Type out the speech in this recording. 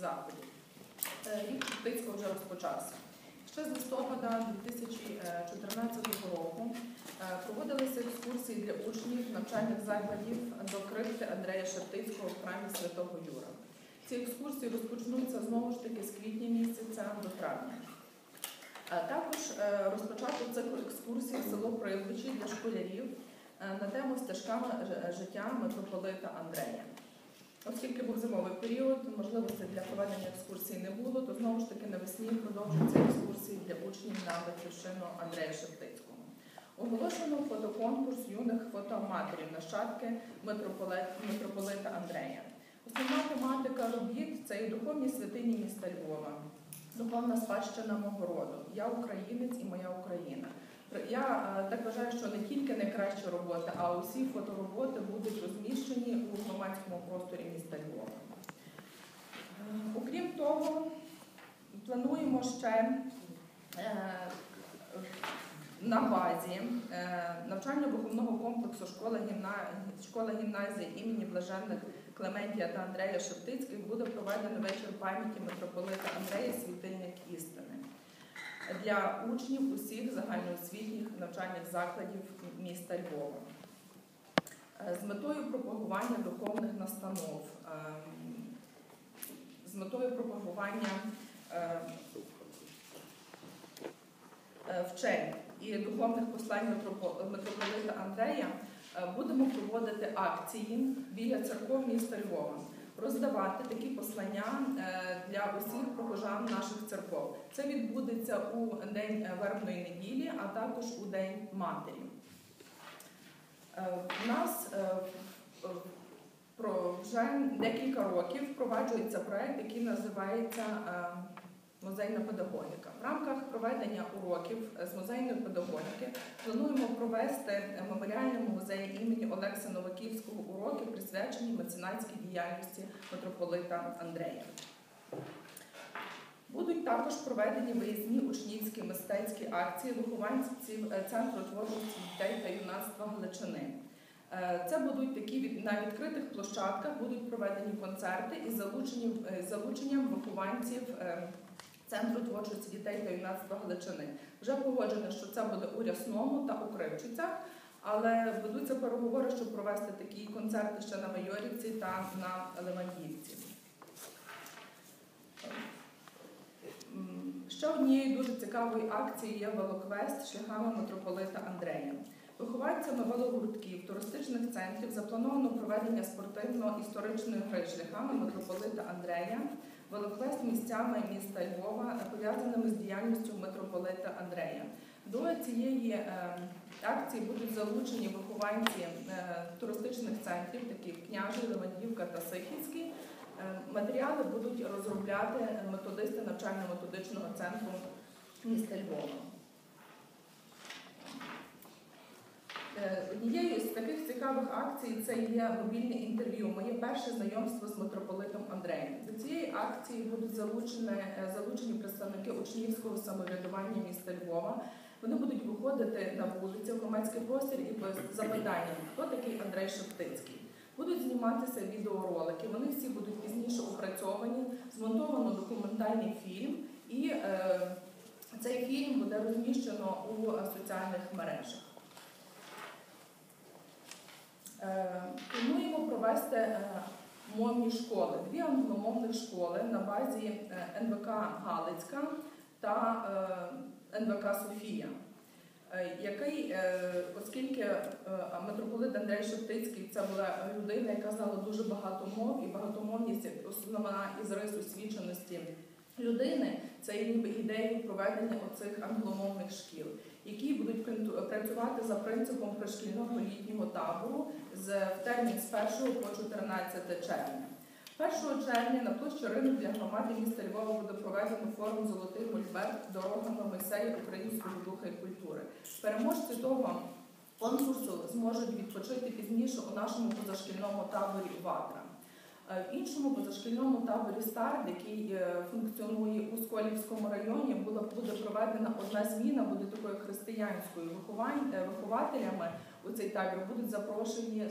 заходів. Е, Рік Шептицького вже розпочався. Ще з листопада 2014 року е, проводилися екскурсії для учнів навчальних закладів до крипти Андрея Шептицького в храмі Святого Юра. Ці екскурсії розпочнуться знову ж таки з квітня місяця до травня. Е, Також розпочато цикл екскурсій в село Прилбичі для школярів на тему стежками життя митрополита Андрея. Оскільки був зимовий період, можливості для проведення екскурсій не було, то знову ж таки навесні продовжуються екскурсії для учнів на батьківщину Андрея Шептицького. Оголошено фотоконкурс юних фотоаматорів нащадки митрополита Андрея. Основна тематика робіт це і духовні святині міста Львова, духовна спадщина мого роду. Я українець і моя Україна. Я е, так вважаю, що не тільки найкращі роботи, а усі фотороботи будуть розміщені у громадському просторі міста Львова. Е, Окрім того, плануємо ще е, на базі навчально-виховного комплексу школа гімназії імені Блаженних Клементія та Андрея Шептицьких буде проведено вечір пам'яті митрополита Андрея Світильник істини для учнів усіх загальноосвітніх навчальних закладів міста Львова. Е, З метою пропагування духовних настанов, ем, з метою пропагування е, е, вчень і духовних послань митрополита Андрея е, будемо проводити акції біля церков міста Львова, роздавати такі послання е, для усіх прихожан наших церков. Це відбудеться у день е, вербної неділі, а також у день матері. Е, У нас е, в- про вже декілька років впроваджується проект, який називається е, Музейна педагогіка. В рамках проведення уроків з музейної педагогіки плануємо провести музеї імені Олекса Новаківського уроки, присвячені меценатській діяльності митрополита Андрея. Будуть також проведені виїзні учнівські мистецькі акції вихованців е, Центру творчості дітей та юнацтва Галичини. Е, Це будуть такі на відкритих площадках будуть проведені концерти із залученням, е, вихованців Центру творчості дітей та юнацтва Галичини. Вже погоджено, що це буде у Рясному та у Кривчицях, але ведуться переговори, щоб провести такі концерти ще на Майорівці та на Левандівці. Ще однією дуже цікавою акцією є велоквест шляхами митрополита Андрея. Вихованцями велогуртків, туристичних центрів заплановано проведення спортивно-історичної гри шляхами митрополита Андрея, велоквест місцями міста Львова, пов'язаними з діяльністю митрополита Андрея. До цієї е, акції будуть залучені вихованці е, туристичних центрів, таких княжий, Левандівка та Сихівський. Е, Матеріали будуть розробляти методисти навчально-методичного центру міста Львова. Однією з таких цікавих акцій це є мобільне інтерв'ю. Моє перше знайомство з митрополитом Андреєм. До цієї акції будуть залучені, залучені представники учнівського самоврядування міста Львова. Вони будуть виходити на вулицю в громадський простір і без запитання, хто такий Андрей Шептицький. Будуть зніматися відеоролики. Вони всі будуть пізніше опрацьовані, змонтовано документальний фільм, і е, цей фільм буде розміщено у соціальних мережах. Е, Плануємо провести е, мовні школи, дві англомовних школи на базі е, НВК Галицька та е, НВК Софія. Е, Який, е, оскільки митрополит Андрей Шептицький це була людина, яка знала дуже багато мов, і багатомовність як основна із рис освіченості людини, це є ніби ідеєю проведення оцих англомовних шкіл, які будуть працювати за принципом пришкільного літнього табору з в термін з 1 по 14 червня. 1 червня на площі ринок для громади міста Львова буде проведено форум Золотий мольберт дорогами Мойсея українського духа і культури. Переможці того конкурсу зможуть відпочити пізніше у нашому позашкільному таборі Ватра. Е, В іншому позашкільному таборі Старт, який е, функціонує у Сколівському районі, була буде проведена одна зміна, буде такою християнською. Е, Вихователями у цей табір будуть запрошені